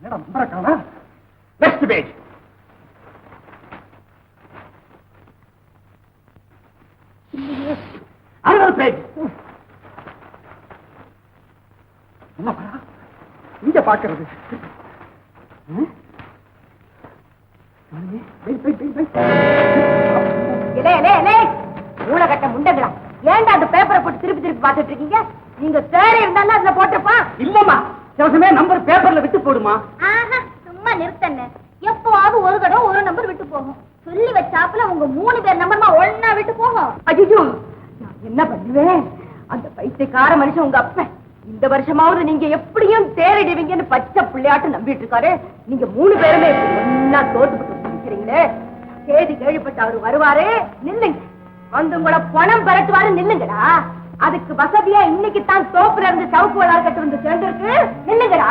என்னடா நம்பரக்கானா next page அறுபது பேஜ் இங்க பாக்குறது. முண்டங்களா? ஏன்டா அந்த பேப்பரை போட்டு திருப்பி திருப்பி பார்த்துட்டு இருக்கீங்க? நீங்க தேடி இருந்தாலும் அதுல போட்டிருப்பான் இல்லம்மா நம்பர் பேப்பர்ல விட்டு போடுமா? சும்மா நிறுத்தண்ணே. எப்பவாவது ஒரு தடவை ஒரு நம்பர் விட்டு போகும். சொல்லி வச்சாப்புல உங்க மூணு பேர் நம்பர்மா ஒன்னா விட்டு போகும். ஐயோ நான் என்ன பண்ணுவேன்? அந்த பைத்தியக்கார மனுஷன் உங்க அப்பன் இந்த வருஷமாவது நீங்க எப்படியும் தேறிடுவீங்கன்னு பச்சை பிள்ளையாட்டு நம்பிட்டு இருக்காரு நீங்க மூணு பேருமே ஒன்னா தோத்துக்கிட்டு நிக்கிறீங்களே கேள்விப்பட்டு அவரு வருவாரு. நில்லுங்க. வந்து உங்களை பணம் பரட்டுவாரு. நில்லுங்கடா. அதுக்கு வசதியா இன்னைக்கு தான் தோப்புல இருந்து சவுக்கு வளாகட்டு வந்து சேர்ந்திருக்கு. நில்லுங்கடா.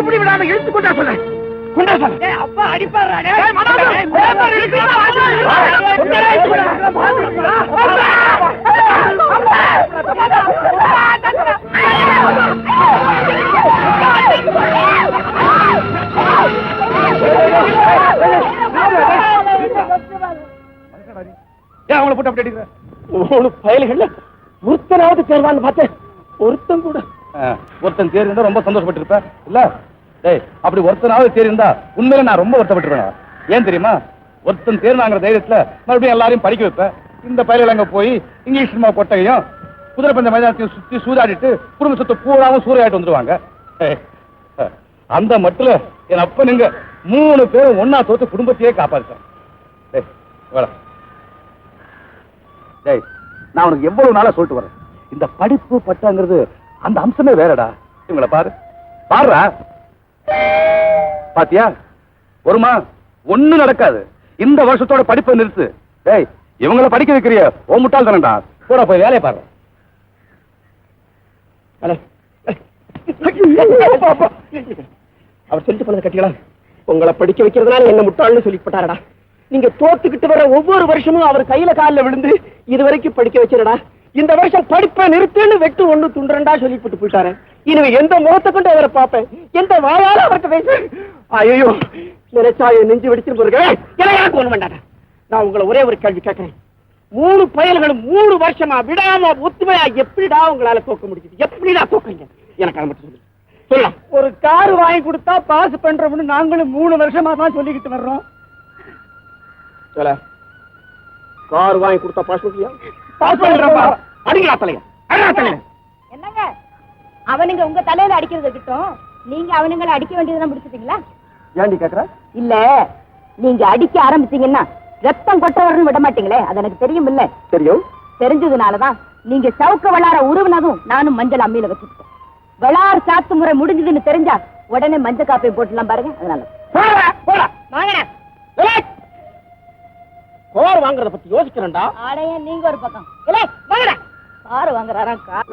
குடிச்சு முடி விடாம இழுத்து கொண்டா சொல்ல கொண்டா சொல்ல ஏய் அப்பா அடிப்பாரா டேய் மனோகர் பேப்பர் இழுத்து ஏன் அவங்கள போட்டு அப்படி அடிக்கிற மூணு பயல்கள்ல ஒருத்தனாவது தேர்வான்னு பார்த்தேன். ஒருத்தன் கூட. ஒருத்தன் தேர் இருந்தா ரொம்ப சந்தோஷப்பட்டு இருப்ப இல்ல டேய் அப்படி ஒருத்தனாவது தேர் இருந்தா உண்மையில நான் ரொம்ப வருத்தப்பட்டுருவேன் ஏன் தெரியுமா? ஒருத்தன் தேர்னாங்கிற தைரியத்துல மறுபடியும் எல்லாரையும் படிக்க வைப்பேன் இந்த பயல்கள் அங்க போய் இங்கிலீஷ் சினிமா கொட்டகையும் குதிரை பந்த மைதானத்தையும் சுத்தி சூதாடிட்டு குடும்ப சொத்து பூராவும் சூறையாட்டு வந்துருவாங்க. ஏய், அந்த மட்டும் என் அப்ப நீங்க மூணு பேரும் ஒன்னா தோத்து குடும்பத்தையே காப்பாத்தேன் டேய் டேய் நான் உனக்கு எவ்வளவு நாளா சொல்லிட்டு வரேன். இந்த படிப்பு பட்டங்கிறது அந்த அம்சமே வேறடா. இவங்கள பாரு. பாருடா. பாத்தியா? வருமா? ஒண்ணு நடக்காது. இந்த வருஷத்தோட படிப்பை நிறுத்து. ஏய் இவங்கள படிக்க வைக்கிறிய? ஓ முட்டாள் தானடா. போடா போய் வேலையை பாரு. அவர் சொல்லிட்டு போனது கட்டிகளா? உங்களை படிக்க வைக்கிறதுனால என்ன முட்டாள்னு சொல்லிப்பட்டாரடா நீங்க தோத்துக்கிட்டு வர ஒவ்வொரு வருஷமும் அவர் கையில காலில் விழுந்து இது வரைக்கும் படிக்க வச்சிருடா இந்த வருஷம் படிப்பை நிறுத்துன்னு வெட்டு ஒண்ணு துண்டுறண்டா சொல்லிவிட்டு போயிட்டாரு. இனிமே எந்த முகத்தை கொண்டு அவரை பார்ப்பேன்? எந்த வாயால அவர்கிட்ட ஐயோ நினைச்சா நெஞ்சு வெடிச்சு போயிருக்க எனக்கு ஒண்ணு வேண்டாடா நான் உங்களை ஒரே ஒரு கேள்வி கேட்கிறேன். மூணு பயல்களும் மூணு வருஷமா விடாம ஒத்துமையா எப்படிடா உங்களால தோக்க முடியுது? எப்படிடா தோக்குறீங்க? எனக்கு அதை மட்டும் சொல்லுங்க சொல்லலாம் ஒரு கார் வாங்கி கொடுத்தா பாஸ் பண்றோம்னு நாங்களும் மூணு வருஷமா தான் சொல்லிக்கிட்டு வர்றோம். சொல்ல. கார் வாங்கி கொடுத்தா பாஸ் பண்ணியா பாஸ் பண்றப்பா அடிங்களா தலையா அடிங்களா தலையா என்னங்க? அவனுங்க உங்க தலையில அடிக்கிறது கிட்டும் நீங்க அவனுங்களை அடிக்க வேண்டியதெல்லாம் முடிச்சிட்டீங்களா? ஏன்டி கேக்குற? இல்ல. நீங்க அடிக்க ஆரம்பிச்சீங்கன்னா ரத்தம் கொட்ட வரணும் விட மாட்டீங்களே. அது எனக்கு தெரியும் இல்ல. தெரியும். தெரிஞ்சதுனாலதான் நீங்க சவுக்க வளார உருவினதும் நானும் மஞ்சள் அம்மியில வச்சுட்டேன் வளார் சாத்து முறை முடிஞ்சதுன்னு தெரிஞ்சா உடனே மஞ்சள் காப்பி போட்டுலாம் பாருங்க. அதனால. போடா போடா. கார் வாங்குறத பத்தி யோசிக்கிறேன்டா. ஆடைய நீங்க ஒரு பக்கம். இல்ல வாங்கடா. காரு வாங்குறாரா கார்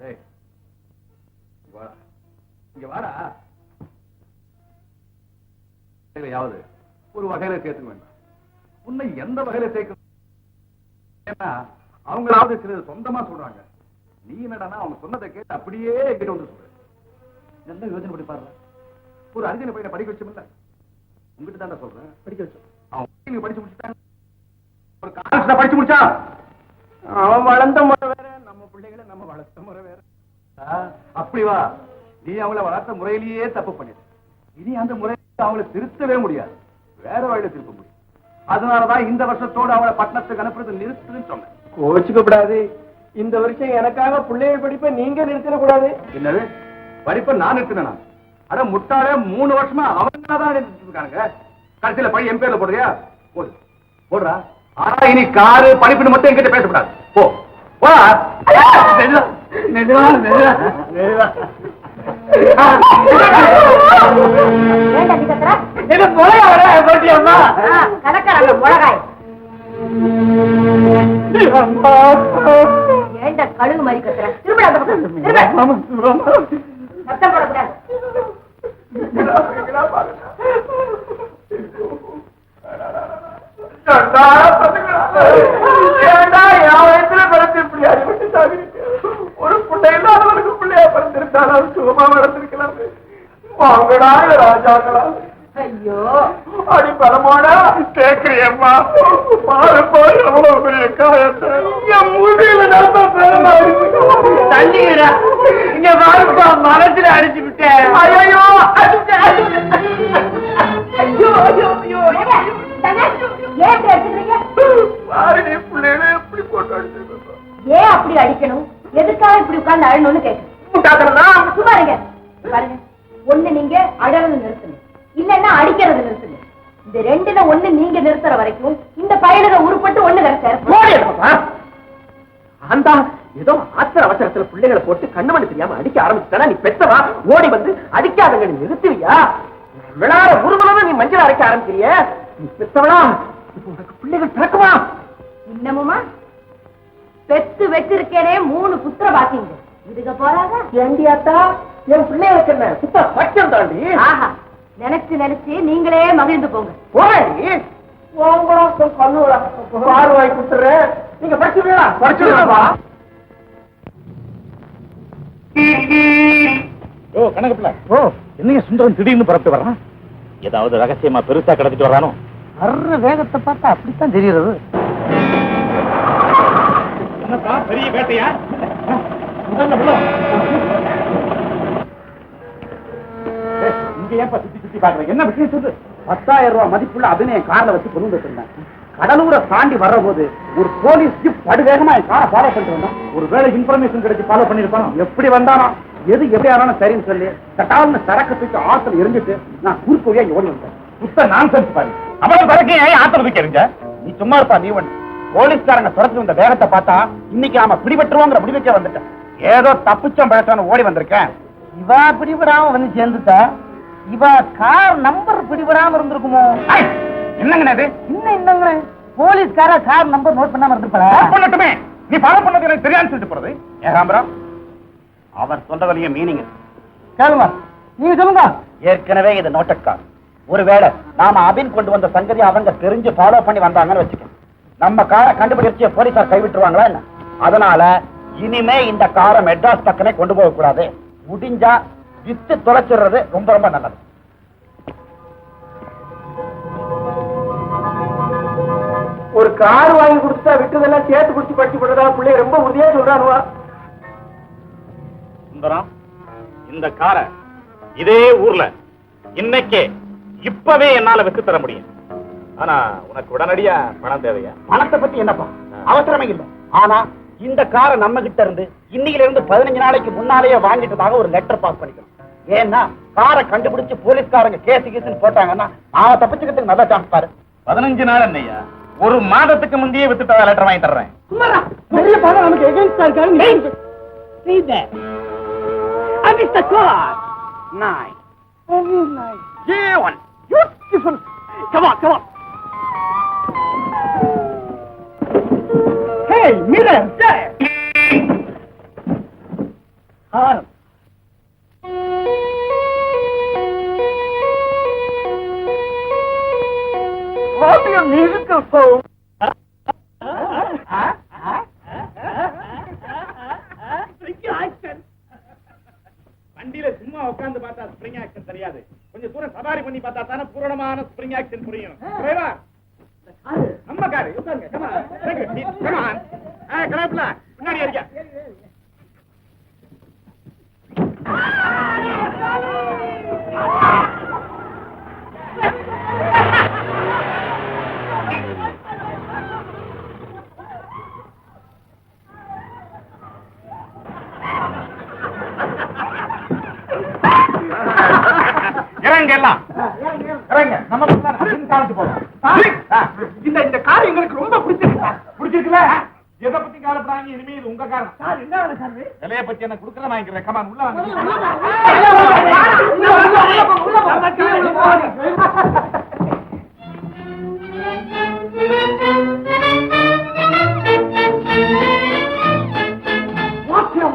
டேய், இங்க வாடா. இங்க வாடா. யாவது ஒரு வகையில சேர்த்துக்க வேண்டாம். உன்னை எந்த வகையில சேர்க்க ஏன்னா அவங்களாவது சிலர் சொந்தமா சொல்றாங்க. நீ என்னடான்னா அவங்க சொன்னதை கேட்டு அப்படியே எங்கிட்ட வந்து சொல்ற. நல்ல யோசனை பண்ணி பாருங்க. ஒரு அறிஞனை பையனை படிக்க வச்சோம்ல உங்ககிட்ட தான் சொல்றேன். படிக்க வச்சோம். அவன் படிச்சு முடிச்சுட்டாங்க ஒரு கிளாஸ்ல படிச்சு முடிச்சா? அவன் வளர்ந்த முறை வேற நம்ம பிள்ளைகளை நம்ம வளர்த்த முறை வேற. அப்படி வா. நீ அவங்கள வளர்த்த முறையிலேயே தப்பு பண்ணிட்ட இனி அந்த முறையை அவங்கள திருத்தவே முடியாது. வேற வழியில திருப்ப முடியும். அதனாலதான் இந்த வருஷத்தோட அவளை பட்டணத்துக்கு அனுப்புறது நிறுத்துன்னு சொன்னேன். கோச்சுக்கப்படாது. இந்த வருஷம் எனக்காக பிள்ளைகள் படிப்பை நீங்க நிறுத்திடக்கூடாது என்னது? படிப்பை நான் நிறுத்தினா அட முட்டாளே மூணு வருஷமா அவங்க தான் நிறுத்திட்டு இருக்கானுங்க கடைசியில பையன் என் பேர்ல போடுறியா? போடு. போடுறா. ஆனா இனி காரு படிப்புன்னு மட்டும் என்கிட்ட பேசக்கூடாது. போ. போடா மெதுவா, மெதுவா, மெதுவா, கழுகு மாதிரி கத்துற? திரும்ப அந்த பக்கம். திரும்ப. கேக்குறியம்மா பாரு பாரு எவ்வளவு பெரிய காயத்தை. என் முதுகில நான் பெருமா தள்ளிடா இங்க பாருப்பா மனசுல அடிச்சு விட்டேன். ஐயோ ஐயோ ஐயோ. ஐயோ பிள்ளைகளை எப்படி போட்டு ஏன் அப்படி அடிக்கணும்? எதுக்காக இப்படி உட்கார்ந்து அழணும்னு கேட்கணும் சும்மா இருங்க. பாருங்க. ஒண்ணு நீங்க அழறது நிறுத்துங்க இல்லன்னா அடிக்கிறது நிறுத்துங்க இந்த ரெண்டுல ஒண்ணு நீங்க நிறுத்துற வரைக்கும் இந்த பயலுக உருப்பட்டு ஒண்ணு எடுப்பா. அந்த ஏதோ ஆத்திர அவசரத்துல பிள்ளைகளை போட்டு கண்ணு மணி தெரியாம அடிக்க ஆரம்பிச்சுட்டா நீ பெத்தவா? ஓடி வந்து அடிக்காதங்க நீ நிறுத்துவியா? விழாட உருவலதான் நீ மஞ்சள் அரைக்க ஆரம்பிக்கிறிய? நீ பெத்தவளா? உனக்கு பிள்ளைகள் பிறக்குமா? இன்னமுமா? பெத்து வச்சிருக்கேனே மூணு புத்திர பாக்கிங்க. இதுக போறாங்க ஏண்டியாத்தா என் பிள்ளைகளுக்கு என்ன? சுத்த பட்சம் தாண்டி? ஆஹா. நினைச்சு நினைச்சு நீங்களே மகிழ்ந்து போங்க. பார்வாய் குத்துறேன் நீங்க ஓ கணக்கு பிள்ளை. ஓ என்னைய சுந்தரம் திடீர்னு புறப்பட்டு வர்றான்? ஏதாவது ரகசியமா பெருசா கடத்திட்டு வர்றானோ? வர்ற வேகத்தை பார்த்தா அப்படித்தான் தெரியுது என்னப்பா பெரிய வேட்டையா? இங்க ஏன்பா சுத்தி சுத்தி பாக்குற என்ன விஷயம் சொல்லு பத்தாயிரம் ரூபாய் மதிப்புள்ள அபிநய கார்ல வச்சு கொண்டு வந்துருந்தேன் கடலூரை தாண்டி வர்ற போது ஒரு போலீஸ் ஜீப் படுவேகமா என் காரை ஃபாலோ பண்ணிட்டு வந்தான். ஒரு வேலை இன்ஃபர்மேஷன் கிடைச்சு ஃபாலோ பண்ணிருப்பானோ எப்படி வந்தானோ? எது எப்படி ஆனாலும் சரின்னு சொல்லி தட்டால்னு சரக்கு தூக்கி ஆத்துல இருந்துட்டு நான் குறுக்கு வழியா ஓடி வந்தேன் புத்த நான் சென்ஸ் பாரு. அவன் பிறகு ஏன் ஆத்திர தூக்கி எறிஞ்ச? நீ சும்மா இருப்பா நீ ஒண்ணு. போலீஸ்காரங்க துரத்து வந்த வேகத்தை பார்த்தா இன்னைக்கு நாம பிடிபட்டுருவோங்கிற முடிவுக்கே வந்துட்டேன். ஏதோ தப்பிச்சோம் பழச்சோன்னு ஓடி வந்திருக்கேன். இவா பிடிபடாம வந்து சேர்ந்துட்டா? இவா கார் நம்பர் பிடிபடாம இருந்திருக்குமோ? என்னங்கண்ணே இது? இன்னும் போலீஸ்கார கார் நம்பர் நோட் பண்ணாம இருந்திருப்பா Follow பண்ணட்டுமே. நீ ஃபாலோ பண்ணது எனக்கு சொல்லிட்டு போறது. ஏகாம்பரம் அவர் சொல்றதுலயும் மீனிங் கேளுங்க. நீங்க சொல்லுங்க. ஏற்கனவே இது நோட்டட் கார் ஒருவேளை நாம அபின் கொண்டு வந்த சங்கதி அவங்க தெரிஞ்சு ஃபாலோ பண்ணி வந்தாங்கன்னு வச்சுக்க நம்ம காரை கண்டுபிடிச்சு போலீசார் கைவிட்டுருவாங்களா என்ன? அதனால இனிமே இந்த காரை மெட்ராஸ் பக்கமே கொண்டு போக கூடாது முடிஞ்சா வித்து தொலைச்சிடுறது ரொம்ப ரொம்ப நல்லது. ஒரு கார் வாங்கி கொடுத்தா விட்டதெல்லாம் சேர்த்து குடிச்சு படிச்சு போடுறதா? பிள்ளை ரொம்ப உறுதியா சொல்றானுவா? சுந்தரம் இந்த காரை இதே ஊர்ல இன்னைக்கே இப்பவே என்னால வித்து தர முடியும். ஆனா உனக்கு உடனடியா பணம் தேவையா? பணத்தை பத்தி என்னப்பா? அவசரமே இல்ல. ஆனா இந்த காரை நம்ம கிட்ட இருந்து இன்னையில இருந்து பதினஞ்சு நாளைக்கு முன்னாலேயே வாங்கிட்டதாக ஒரு லெட்டர் பாஸ் பண்ணிக்கணும் ஏன்னா காரை கண்டுபிடிச்சு போலீஸ்காரங்க கேஸ் கீசுன்னு போட்டாங்கன்னா நாம தப்பிச்சுக்கிறதுக்கு நல்ல சான்ஸ் பாரு பதினஞ்சு நாள் என்னையா ஒரு மாதத்துக்கு முந்தையே வித்து தர லெட்டர் வாங்கி தர்றேன் பெரிய பணம் நமக்கு எகென்ஸ்டா இருக்காங்க See that? And it's the car. Nice. Very nice. Yeah, one. Beautiful. Come on, come on. Mirror, there. Harm. What you musical phone? வண்டியில சும்மா உட்கார்ந்து பார்த்தா ஸ்ப்ரிங் ஆக்ஷன் தெரியாது கொஞ்சம் தூரம் சவாரி பண்ணி பார்த்தா தானே பூரணமான ஸ்ப்ரிங் ஆக்ஷன் புரியும் டிரைவர் நம்ம காரு உட்காருங்க. Come இருக்க இறங்க எல்லாம். இறங்க நம்ம காலத்து போறோம் இந்த இந்த கார் எங்களுக்கு ரொம்ப பிடிச்சிருக்கு பிடிச்சிருக்குல எதை பத்தி கவலைப்படாங்க இனிமே இது உங்க காரணம் சார் என்ன வேலை சார் விலைய பத்தி என்ன குடுக்கற வாங்கிக்கிறேன் கமான் உள்ள வாங்க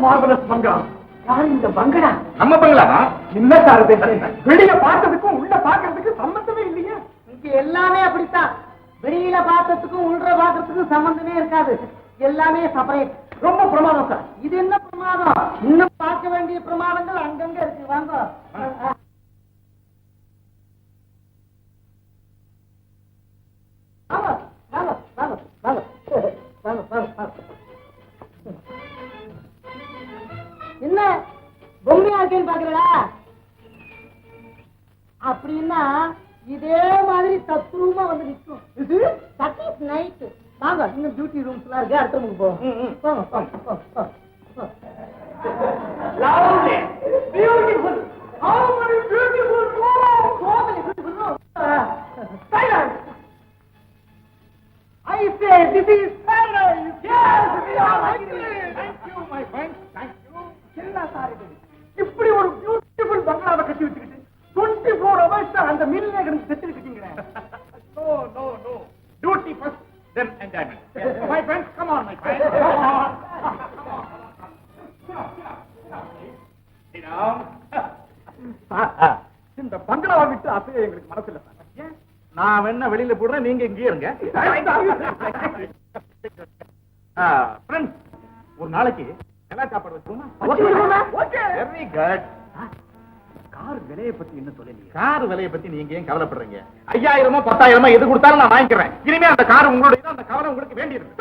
மார்வலஸ் பங்களா யார் இந்த பங்கடா நம்ம பங்களா என்ன சார் வெளிய பார்த்ததுக்கும் உள்ள பாக்குறதுக்கு சம்பந்தமே எல்லாமே அப்படித்தான். வெளியில பாக்கிறதுக்கும் உள்ள பாக்கிறதுக்கும் சம்பந்தமே இருக்காது. எல்லாமே செப்பரேட் ரொம்ப பிரமாதம் சார் இது என்ன பிரமாதம்? இன்னும் பார்க்க வேண்டிய பிரமாதங்கள் அங்கங்க இருக்கு. வாங்க, வாங்க இன்னும் பியூட்டி ரூம்ஸ் எல்லாம் இருக்கு அடுத்த ரூமுக்கு போவோம் போங்க. நான் வேணா வெளியில போடுறேன் நீங்க இங்கே இருங்க. ஃப்ரெண்ட்ஸ் ஒரு நாளைக்கு எல்லா சாப்பாடு வச்சுக்கோமா? வெரி குட் கார் விலையை பத்தி என்ன சொல்லலையே கார் விலையை பத்தி நீங்க ஏன் கவலைப்படுறீங்க? ஐயாயிரமோ பத்தாயிரமோ எது கொடுத்தாலும் நான் வாங்கிக்கிறேன். இனிமே அந்த கார் உங்களுடைய அந்த கவலை உங்களுக்கு வேண்டியிருக்கு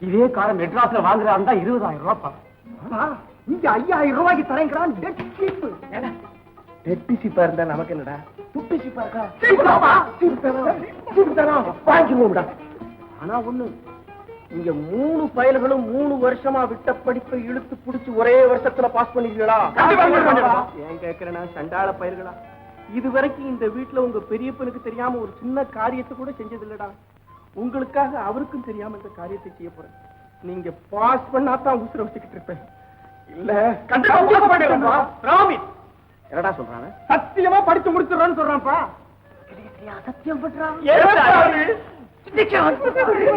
இதே காரை மெட்ராஸ்ல வாங்குறா இருந்தா இருபதாயிரம் ரூபாய். இங்க ஐயாயிரம் ரூபாய்க்கு தரேங்கிறான் டெட் சீப்பு இருந்தா நமக்கு என்னடா? துட்டு சீப்பா இருக்கா வாங்கிக்குவோம்டா ஆனா ஒண்ணு இங்க மூணு பயல்களும் மூணு வருஷமா விட்ட படிப்பை இழுத்து புடிச்சு ஒரே வருஷத்துல பாஸ் பண்ணிருக்கீங்களா. ஏன் கேக்குறேன்னா சண்டாள பயிர்களா இது வரைக்கும் இந்த வீட்டுல உங்க பெரியப்பனுக்கு தெரியாம ஒரு சின்ன காரியத்தை கூட செஞ்சது இல்லடா உங்களுக்காக அவருக்கும் தெரியாம இந்த காரியத்தை செய்ய போறேன். நீங்க பாஸ் பண்ணா தான் உசுர வச்சுக்கிட்டு இருப்பேன். இல்ல கண்டிப்பா. என்னடா சொல்றாங்க சத்தியமா படிச்சு முடிச்சிடறேன்னு சொல்றான்ப்பா. சத்தியம் பண்றான்.